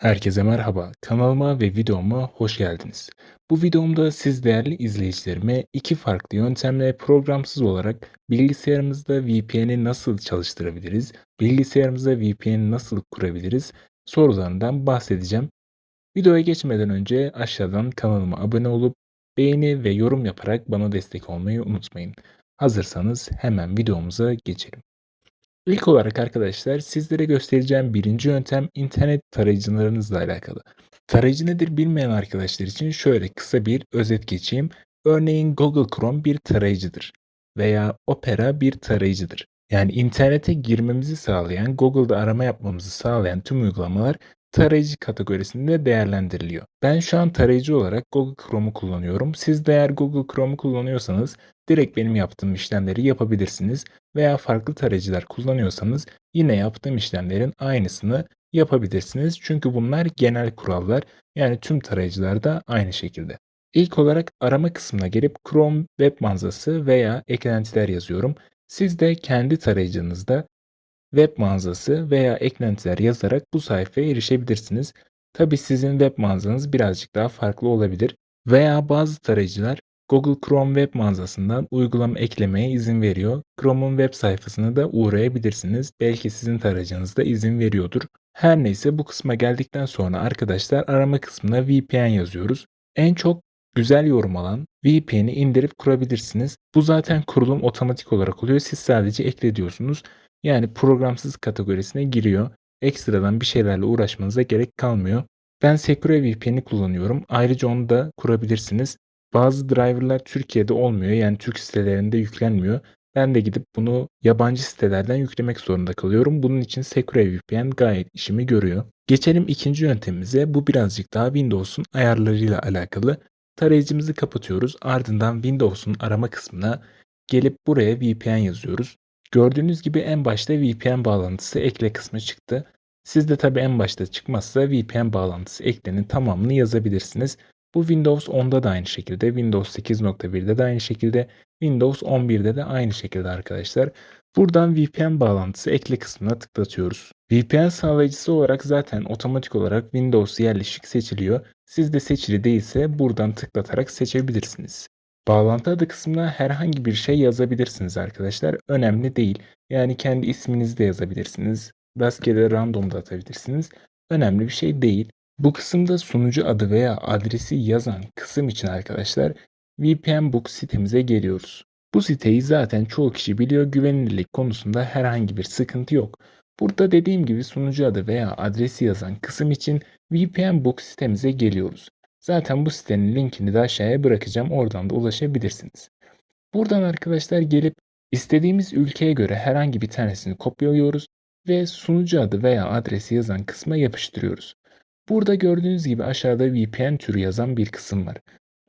Herkese merhaba. Kanalıma ve videoma hoş geldiniz. Bu videomda siz değerli izleyicilerime iki farklı yöntemle programsız olarak bilgisayarımızda VPN'i nasıl çalıştırabiliriz, bilgisayarımıza VPN'i nasıl kurabiliriz sorularından bahsedeceğim. Videoya geçmeden önce aşağıdan kanalıma abone olup beğeni ve yorum yaparak bana destek olmayı unutmayın. Hazırsanız hemen videomuza geçelim. İlk olarak arkadaşlar sizlere göstereceğim birinci yöntem internet tarayıcılarınızla alakalı. Tarayıcı nedir bilmeyen arkadaşlar için şöyle kısa bir özet geçeyim. Örneğin Google Chrome bir tarayıcıdır veya Opera bir tarayıcıdır. Yani internete girmemizi sağlayan, Google'da arama yapmamızı sağlayan tüm uygulamalar tarayıcı kategorisinde değerlendiriliyor. Ben şu an tarayıcı olarak Google Chrome'u kullanıyorum. Siz de eğer Google Chrome'u kullanıyorsanız direkt benim yaptığım işlemleri yapabilirsiniz veya farklı tarayıcılar kullanıyorsanız yine yaptığım işlemlerin aynısını yapabilirsiniz. Çünkü bunlar genel kurallar. Yani tüm tarayıcılarda aynı şekilde. İlk olarak arama kısmına gelip Chrome web mağazası veya eklentiler yazıyorum. Siz de kendi tarayıcınızda web mağazası veya eklentiler yazarak bu sayfaya erişebilirsiniz. Tabi sizin web mağazanız birazcık daha farklı olabilir veya bazı tarayıcılar Google Chrome web mağazasından uygulama eklemeye izin veriyor. Chrome'un web sayfasına da uğrayabilirsiniz. Belki sizin tarayıcınız izin veriyordur. Her neyse bu kısma geldikten sonra arkadaşlar arama kısmına VPN yazıyoruz. En çok güzel yorum alan VPN'i indirip kurabilirsiniz. Bu zaten kurulum otomatik olarak oluyor. Siz sadece ekle diyorsunuz. Yani programsız kategorisine giriyor. Ekstradan bir şeylerle uğraşmanıza gerek kalmıyor. Ben Secure VPN'i kullanıyorum. Ayrıca onu da kurabilirsiniz. Bazı driver'lar Türkiye'de olmuyor. Yani Türk sitelerinde yüklenmiyor. Ben de gidip bunu yabancı sitelerden yüklemek zorunda kalıyorum. Bunun için Secure VPN gayet işimi görüyor. Geçelim ikinci yöntemimize. Bu birazcık daha Windows'un ayarlarıyla alakalı. Tarayıcımızı kapatıyoruz. Ardından Windows'un arama kısmına gelip buraya VPN yazıyoruz. Gördüğünüz gibi en başta VPN bağlantısı ekle kısmı çıktı. Siz de tabi en başta çıkmazsa VPN bağlantısı eklenin tamamını yazabilirsiniz. Bu Windows 10'da da aynı şekilde, Windows 8.1'de de aynı şekilde, Windows 11'de de aynı şekilde arkadaşlar. Buradan VPN bağlantısı ekle kısmına tıklatıyoruz. VPN sağlayıcısı olarak zaten otomatik olarak Windows yerleşik seçiliyor. Sizde seçili değilse buradan tıklatarak seçebilirsiniz. Bağlantı adı kısmına herhangi bir şey yazabilirsiniz arkadaşlar. Önemli değil. Yani kendi isminizi de yazabilirsiniz. Rastgele random da atabilirsiniz. Önemli bir şey değil. Bu kısımda sunucu adı veya adresi yazan kısım için arkadaşlar VPN Book sitemize geliyoruz. Bu siteyi zaten çoğu kişi biliyor. Güvenilirlik konusunda herhangi bir sıkıntı yok. Burada dediğim gibi sunucu adı veya adresi yazan kısım için VPN Book sitemize geliyoruz. Zaten bu sitenin linkini de aşağıya bırakacağım. Oradan da ulaşabilirsiniz. Buradan arkadaşlar gelip istediğimiz ülkeye göre herhangi bir tanesini kopyalıyoruz ve sunucu adı veya adresi yazan kısma yapıştırıyoruz. Burada gördüğünüz gibi aşağıda VPN türü yazan bir kısım var.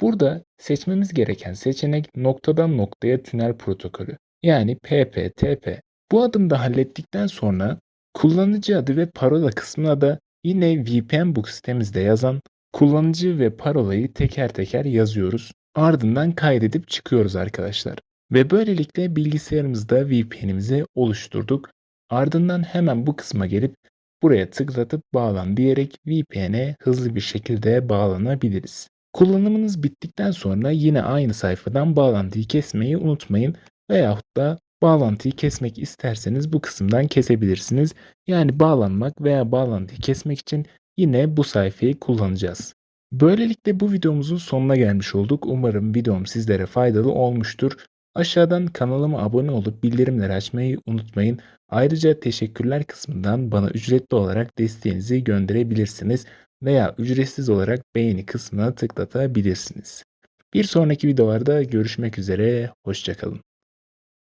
Burada seçmemiz gereken seçenek noktadan noktaya tünel protokolü. Yani PPTP. Bu adımı da hallettikten sonra kullanıcı adı ve parola kısmına da yine VPN Book sitemizde yazan kullanıcı ve parolayı teker teker yazıyoruz. Ardından kaydedip çıkıyoruz arkadaşlar. Ve böylelikle bilgisayarımızda VPN'imizi oluşturduk. Ardından hemen bu kısma gelip buraya tıklatıp bağlan diyerek VPN'e hızlı bir şekilde bağlanabiliriz. Kullanımınız bittikten sonra yine aynı sayfadan bağlantıyı kesmeyi unutmayın veyahut da bağlantıyı kesmek isterseniz bu kısımdan kesebilirsiniz. Yani bağlanmak veya bağlantıyı kesmek için yine bu sayfayı kullanacağız. Böylelikle bu videomuzun sonuna gelmiş olduk. Umarım videom sizlere faydalı olmuştur. Aşağıdan kanalıma abone olup bildirimleri açmayı unutmayın. Ayrıca teşekkürler kısmından bana ücretli olarak desteğinizi gönderebilirsiniz veya ücretsiz olarak beğeni kısmına tıklatabilirsiniz. Bir sonraki videolarda görüşmek üzere, hoşçakalın.